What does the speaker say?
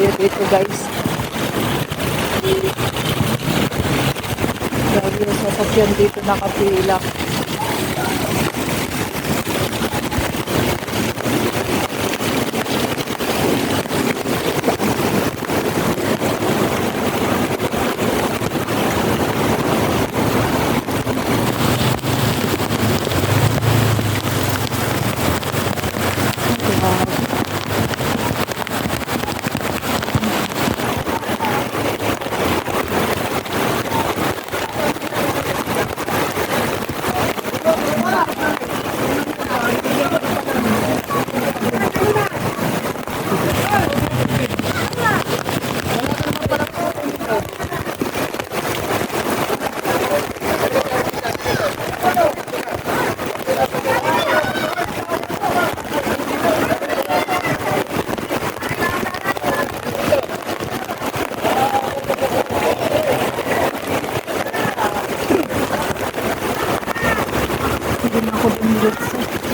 tayo dito guys. Dahil yung sasakyan dito nakapila. Hindi na ako sa